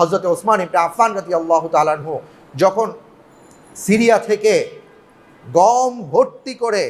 হজরত ওসমান ইবনে আফান রাতি আল্লাহ তালানহু যখন সিরিয়া থেকে গম ভর্তি করে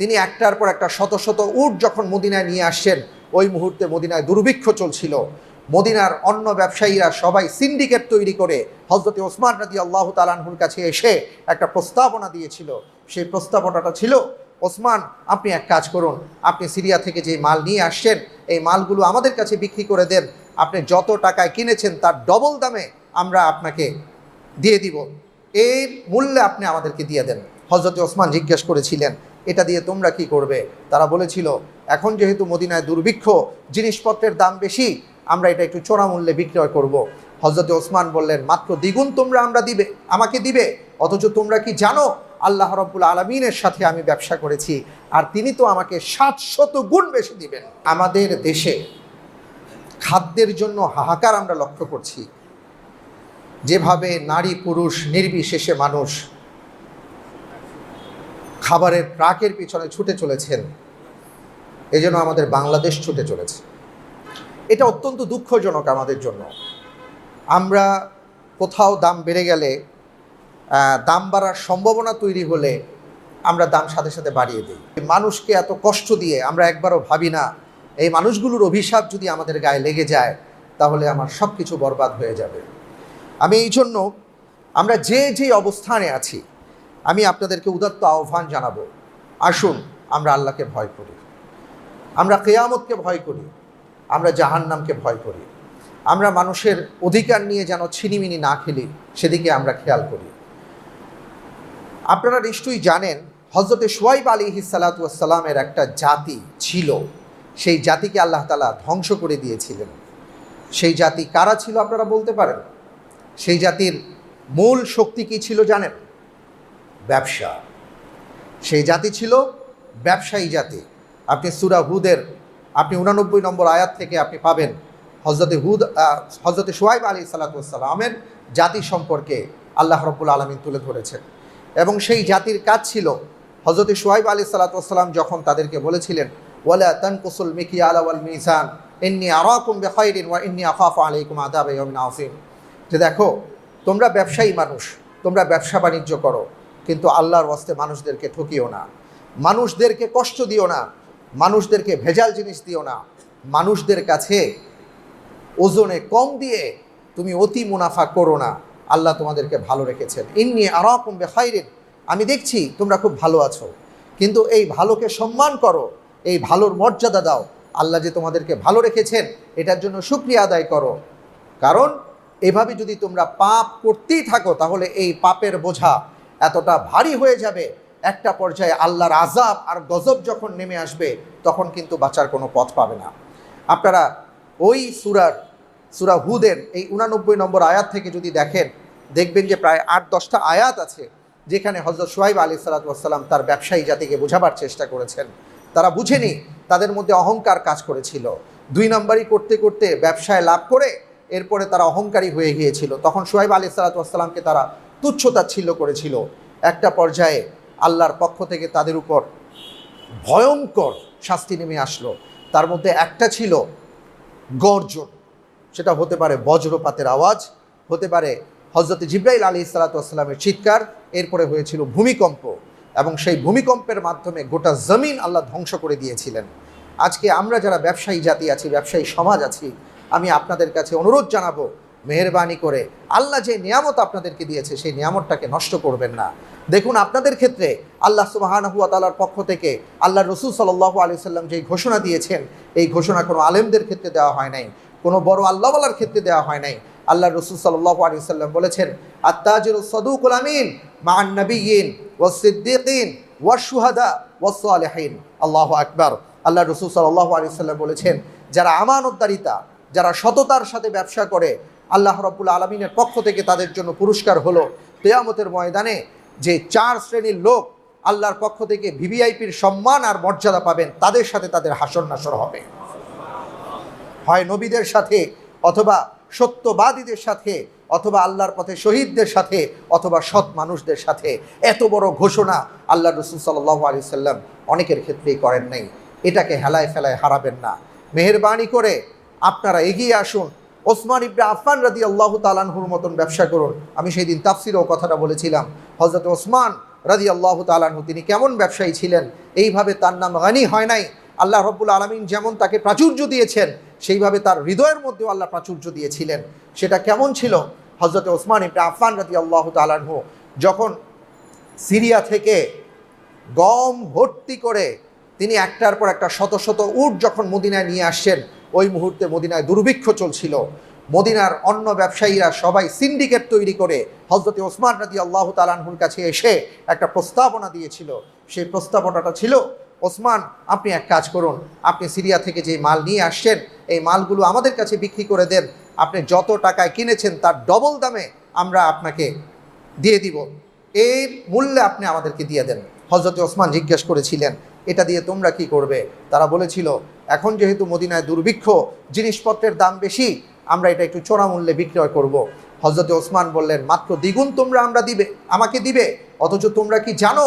তিনি একটার পর একটা শত শত উট যখন মদিনায় নিয়ে আসছেন, ওই মুহূর্তে মদিনায় দুর্ভিক্ষ চলছিল। মদিনার অন্য ব্যবসায়ীরা সবাই সিন্ডিকেট তৈরি করে হজরত ওসমান রাজি আল্লাহ তালানহুর কাছে এসে একটা প্রস্তাবনা দিয়েছিল। সেই প্রস্তাবনাটা ছিল, ওসমান, আপনি এক কাজ করুন, আপনি সিরিয়া থেকে যে মাল নিয়ে আসছেন, এই মালগুলো আমাদের কাছে বিক্রি করে দেন আপনি যত টাকায় কিনেছেন তার ডবল দামে আমরা আপনাকে দিয়ে দিব। এই মূল্যে আপনি আমাদেরকে দিয়ে দেন। হজরত ওসমান জিজ্ঞেস করেছিলেন, এটা দিয়ে তোমরা কি করবে? তারা বলেছিল, এখন যেহেতু মদিনায় দুর্ভিক্ষ, জিনিসপত্রের দাম বেশি, আমরা এটা একটু চোরা মূল্যে বিক্রয় করব। হজরত ওসমান বললেন, মাত্র দ্বিগুণ তোমরা আমরা দিবে, আমাকে দিবে, অথচ তোমরা কি জানো, আল্লাহ রব্বুল আলমিনের সাথে আমি ব্যবসা করেছি, আর তিনি তো আমাকে সাতশত গুণ বেশি দিবেন। আমাদের দেশে খাদ্যের জন্য হাহাকার আমরা লক্ষ্য করছি। যেভাবে নারী, পুরুষ, নির্বিশেষে মানুষ খাবারের ট্রাকের পিছনে ছুটে চলেছেন, এজন্য আমাদের বাংলাদেশ ছুটে চলেছে। এটা অত্যন্ত দুঃখজনক আমাদের জন্য। আমরা কোথাও দাম বেড়ে গেলে দাম বাড়ার সম্ভাবনা তৈরি হলে আমরা দাম সাথে সাথে বাড়িয়ে দিই। মানুষকে এত কষ্ট দিয়ে আমরা একবারও ভাবি না এই মানুষগুলোর অভিশাপ যদি আমাদের গায়ে লেগে যায়, তাহলে আমার সব কিছু বরবাদ হয়ে যাবে। আমি এই জন্য আমরা যে যে অবস্থানে আছি, আমি আপনাদেরকে উদাত্ত আহ্বান জানাব। আসুন, আমরা আল্লাহকে ভয় করি। আমরা কেয়ামতকে ভয় করি। আমরা জাহান্নামকে ভয় করি। আমরা মানুষের অধিকার নিয়ে যেন ছিনিমিনি না খেলি, সেদিকে আমরা খেয়াল করি। আপনারা নিশ্চয়ই জানেন হজরতে সোয়াইব আলী হিসালাতামের একটা জাতি ছিল সেই জাতিকে আল্লাহ তালা ধ্বংস করে দিয়েছিলেন। সেই জাতি কারা ছিল আপনারা বলতে পারেন? সেই জাতির মূল শক্তি কী ছিল জানেন? ব্যবসা। সেই জাতি ছিল ব্যবসায়ী জাতি। আপনি সুরা হুদের, আপনি উনানব্বই নম্বর আয়াত থেকে আপনি পাবেন হজরতে হুদ হজরতে সোয়াইব আলী সালাতামের জাতি সম্পর্কে আল্লাহ রব্বুল আলমিন তুলে ধরেছেন। এবং সেই জাতির কাজ ছিল হজরতে সোয়াইব আলী সালাতাম যখন তাদেরকে বলেছিলেন ওয়ালা তানকুসুল মিকি আলাওয়াল মিসান ইন্নি আরাকুম বেখাইরিন ওয়া ইন্নি আখাফু আলাইকুম যে দেখো, তোমরা ব্যবসায়ী মানুষ, তোমরা ব্যবসা বাণিজ্য করো, কিন্তু আল্লাহর ওয়াস্তে মানুষদেরকে ঠকিও না। মানুষদেরকে কষ্ট দিও না, মানুষদেরকে ভেজাল জিনিস দিও না। মানুষদের কাছে ওজনে কম দিয়ে তুমি অতি মুনাফা করো না। আল্লাহ তোমাদেরকে ভালো রেখেছেন। ইন্নি আরাকুম বেখাইরিন, আমি দেখছি তোমরা খুব ভালো আছো, কিন্তু এই ভালোকে সম্মান করো। এই ভালোর মর্যাদা দাও। আল্লাহ যে তোমাদেরকে ভালো রেখেছেন, এটার জন্য সুক্রিয়া আদায় করো। কারণ এভাবে যদি তোমরা পাপ করতেই থাকো, তাহলে এই পাপের বোঝা এতটা ভারী হয়ে যাবে। একটা পর্যায়ে আল্লাহর আজাব আর গজব যখন নেমে আসবে, তখন কিন্তু বাঁচার কোনো পথ পাবে না। আপনারা ওই সুরার, সুরা হুদের এই উনানব্বই নম্বর আয়াত থেকে যদি দেখেন, দেখবেন যে প্রায় আট, দশটা আয়াত আছে, যেখানে হজরত সোহাইব আলী সালাতাম তার ব্যবসায়ী জাতিকে বোঝাবার চেষ্টা করেছেন। তারা বুঝেনি তাদের মধ্যে অহংকার কাজ করেছিল। দুই নম্বরই করতে করতে ব্যবসায় লাভ করে এরপরে তারা অহংকারী হয়ে গিয়েছিল। তখন সোহাইব আলী সালাতামকে তারা তুচ্ছতাচ্ছিল্য করেছিল। একটা পর্যায়ে আল্লাহর পক্ষ থেকে তাদের উপর ভয়ঙ্কর শাস্তি নেমে আসলো। তার মধ্যে একটা ছিল গর্জন। সেটা হতে পারে বজ্রপাতের আওয়াজ, হতে পারে হজরত জিব্রাইল আলী সালাতামের চিৎকার, এরপরে হয়েছিল ভূমিকম্প। এবং সেই ভূমিকম্পের মাধ্যমে গোটা জমিন আল্লাহ ধ্বংস করে দিয়েছিলেন। আজকে আমরা যারা ব্যবসায়ী জাতি আছি, ব্যবসায়ী সমাজ আছি, আমি আপনাদের কাছে অনুরোধ জানাব, মেহরবানি করে আল্লাহ যে নিয়ামত আপনাদেরকে দিয়েছে, সেই নিয়ামতটাকে নষ্ট করবেন না। দেখুন, আপনাদের ক্ষেত্রে আল্লাহ সুবাহানহুয়া তালার পক্ষ থেকে আল্লাহ রসুল সাল্লাহ আলি সাল্লাম যেই ঘোষণা দিয়েছেন, এই ঘোষণা কোনো আলেমদের ক্ষেত্রে দেওয়া হয় নাই, কোনো বড় আল্লাহওয়ালার ক্ষেত্রে দেওয়া হয় নাই। আল্লাহ রসুল সাল্লাহ আলি সাল্লাম বলেছেন, আত্তাজির সদুকুল আমিন মান নবীন ও সিদ্দিকিন ওয়া সুহাদা ওয়া সালেহিন আল্লাহ আকবর। আল্লাহ রসুল সাল্লাহ আলি সাল্লাম বলেছেন, যারা আমানতদারিতা, যারা সততার সাথে ব্যবসা করে, আল্লাহ রব্বুল আলমিনের পক্ষ থেকে তাদের জন্য পুরস্কার হলো তেয়ামতের ময়দানে যে চার শ্রেণির লোক আল্লাহর পক্ষ থেকে ভিভিআইপির সম্মান আর মর্যাদা পাবেন, তাদের সাথে তাদের হাসর নাসর হবে। হয় নবীদের সাথে অথবা সত্যবাদীদের সাথে অথবা আল্লাহর পথে শহীদদের সাথে অথবা সৎ মানুষদের সাথে এত বড় ঘোষণা আল্লাহ রসুল সাল্লাহ আলি সাল্লাম অনেকের ক্ষেত্রেই করেন নাই। এটাকে হেলায় ফেলায় হারাবেন না। মেহরবানি করে আপনারা এগিয়ে আসুন। ওসমান ইবনে আফফান রাদি আল্লাহ তালানহুর মতন ব্যবসা করুন। আমি সেই দিন তাফসিরও কথাটা বলেছিলাম। হজরত ওসমান রাদি আল্লাহ তালানহু তিনি কেমন ব্যবসায়ী ছিলেন? এইভাবে তার নাম গানি হয় নাই। আল্লাহ রব্বুল আলমিন যেমন তাকে প্রাচুর্য দিয়েছেন, সেইভাবে তার হৃদয়ের মধ্যেও আল্লাহ প্রাচুর্য দিয়েছিলেন। সেটা কেমন ছিল? হজরত ওসমান ইবনে আফফান রাদি আল্লাহ তালানহু যখন সিরিয়া থেকে গম ভর্তি করে তিনি একটার পর একটা শত শত উট যখন মদিনায় নিয়ে আসছেন, ওই মুহূর্তে মদিনায় দুর্ভিক্ষ চলছিল। মদিনার অন্য ব্যবসায়ীরা সবাই সিন্ডিকেট তৈরি করে হজরত ওসমান রাজি আল্লাহ তালানহুর কাছে এসে একটা প্রস্তাবনা দিয়েছিল। সেই প্রস্তাবনাটা ছিল ওসমান, আপনি এক কাজ করুন। আপনি সিরিয়া থেকে যে মাল নিয়ে আসছেন, এই মালগুলো আমাদের কাছে বিক্রি করে দেন। আপনি যত টাকায় কিনেছেন, তার ডবল দামে আমরা আপনাকে দিয়ে দিব। এই মূল্যে আপনি আমাদেরকে দিয়ে দেন। হজরত ওসমান জিজ্ঞেস করেছিলেন, এটা দিয়ে তোমরা কি করবে? তারা বলেছিল, এখন যেহেতু মদিনায় দুর্ভিক্ষ, জিনিসপত্রের দাম বেশি, আমরা এটা একটু চোরা মূল্যে বিক্রয় করব। হজরত ওসমান বললেন, মাত্র দ্বিগুণ তোমরা আমরা দিবে, আমাকে দিবে, অথচ তোমরা কি জানো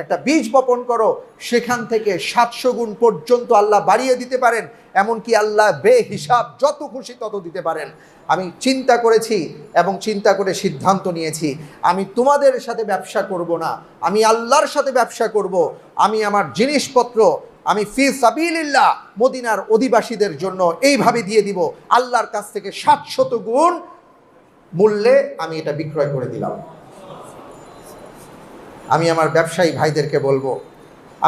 একটা বীজ বপন করো, সেখান থেকে সাতশো গুণ পর্যন্ত আল্লাহ বাড়িয়ে দিতে পারেন, এমনকি আল্লাহ বে হিসাব যত খুশি তত দিতে পারেন। আমি চিন্তা করেছি এবং চিন্তা করে সিদ্ধান্ত নিয়েছি, আমি তোমাদের সাথে ব্যবসা করব না, আমি আল্লাহর সাথে ব্যবসা করব, আমি আমার জিনিসপত্র, আমি ফি সাবিলিল্লাহ মদিনার অধিবাসীদের জন্য এইভাবে দিয়ে দিব, আল্লাহর কাছ থেকে সাতশত গুণ মূল্যে আমি এটা বিক্রয় করে দিলাম। আমি আমার ব্যবসায়ী ভাইদেরকে বলব,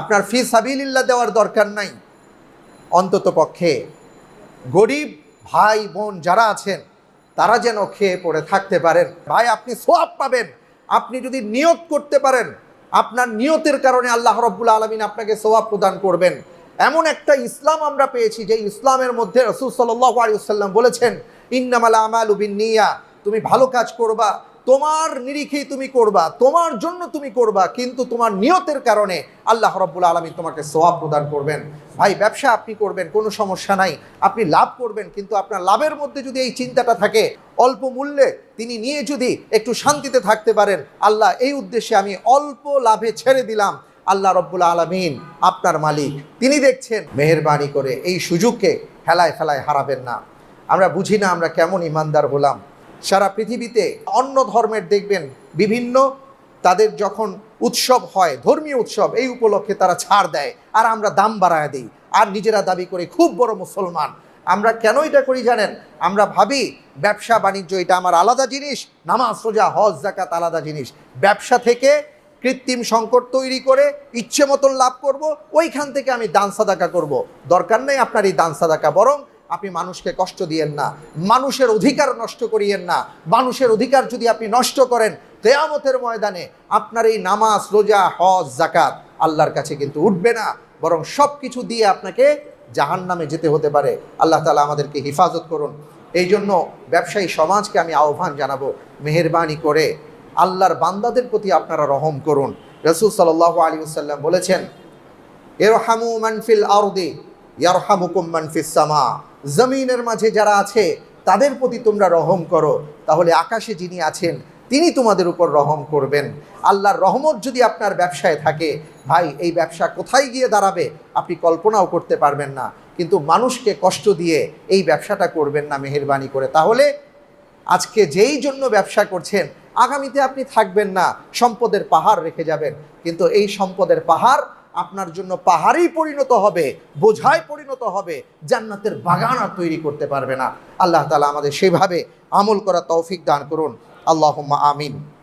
আপনার ফি সাবিলিল্লাহ দেওয়ার দরকার নাই। অন্তত পক্ষে গরিব ভাই বোন যারা আছেন, তারা যেন খেয়ে পড়ে থাকতে পারেন। ভাই, আপনি সোয়াব পাবেন। আপনি যদি নিয়ত করতে পারেন, আপনার নিয়তের কারণে আল্লাহ রব্বুল আলমিন আপনাকে সোয়াব প্রদান করবেন। এমন একটা ইসলাম আমরা পেয়েছি যে ইসলামের মধ্যে রসুল সাল্লাহ আলিয়াল্লাম বলেছেন, ইন্নামাল আমাল উবিন নিয়া। তুমি ভালো কাজ করবা তোমার নিরিখেই তুমি করবা, তোমার জন্য তুমি করবা, কিন্তু তোমার নিয়তের কারণে আল্লাহ রব্বুল আলমী তোমাকে সোয়াব প্রদান করবেন। ভাই, ব্যবসা আপনি করবেন, কোনো সমস্যা নাই। আপনি লাভ করবেন, কিন্তু আপনার লাভের মধ্যে যদি এই চিন্তাটা থাকে, অল্প মূল্যে তিনি নিয়ে যদি একটু শান্তিতে থাকতে পারেন, আল্লাহ এই উদ্দেশ্যে আমি অল্প লাভে ছেড়ে দিলাম। আল্লাহ রব্বুল আলমিন আপনার মালিক। তিনি দেখছেন, মেহরবানি করে এই সুযোগকে ফেলায় ফেলায় হারাবেন না। আমরা বুঝি না আমরা কেমন ইমানদার হলাম। সারা পৃথিবীতে অন্য ধর্মের দেখবেন বিভিন্ন, তাদের যখন উৎসব হয়, ধর্মীয় উৎসব, এই উপলক্ষে তারা ছাড় দেয়। আর আমরা দাম বাড়ায় দিই। আর নিজেরা দাবি করে খুব বড় মুসলমান। আমরা কেন এটা করি জানেন? আমরা ভাবি ব্যবসা, বাণিজ্য, এটা আমার আলাদা জিনিস, নামাজ সোজা হজ জাকাত আলাদা জিনিস। ব্যবসা থেকে কৃত্রিম সংকট তৈরি করে ইচ্ছে মতন লাভ করব, ওইখান থেকে আমি দান সাদাকা করব। দরকার নেই আপনার এই দান সাদাকা। বরং আপনি মানুষকে কষ্ট দিয়েন না। মানুষের অধিকার নষ্ট করিয়েন না। মানুষের অধিকার যদি আপনি নষ্ট করেন তেয়ামতের ময়দানে আপনার এই নামাজ, রোজা, হজ জাকাত আল্লাহর কাছে কিন্তু উঠবে না। বরং সব কিছু দিয়ে আপনাকে জাহান নামে যেতে হতে পারে। আল্লাহ তালা আমাদেরকে হেফাজত করুন। এই জন্য ব্যবসায়ী সমাজকে আমি আহ্বান জানাব, মেহরবানি করে আল্লাহর বান্দাদের প্রতি আপনারা রহম করুন। রসুল সাল্লাহ আলী সাল্লাম বলেছেন এরহামু মানফিল আরদি, ইয়ারহামুকুম মানফিস সামা। জমিনের মাঝে যারা আছে, তাদের প্রতি তোমরা রহম করো। তাহলে আকাশে যিনি আছেন, তিনি তোমাদের উপর রহম করবেন। আল্লাহর রহমত যদি আপনার ব্যবসায় থাকে, ভাই, এই ব্যবসা কোথায় গিয়ে দাঁড়াবে? আপনি কল্পনাও করতে পারবেন না। কিন্তু মানুষকে কষ্ট দিয়ে এই ব্যবসাটা করবেন না, মেহরবানি করে। তাহলে আজকে যেই জন্য ব্যবসা করছেন, আগামীতে আপনি থাকবেন না, সম্পদের পাহাড় রেখে যাবেন। কিন্তু এই সম্পদের পাহাড় আপনার জন্য পাহাড়েই পরিণত হবে, বোঝায় পরিণত হবে, জান্নাতের বাগান আর তৈরি করতে পারবে না। আল্লাহ তালা আমাদের সেভাবে আমল করা তৌফিক দান করুন। আল্লাহ আমিন।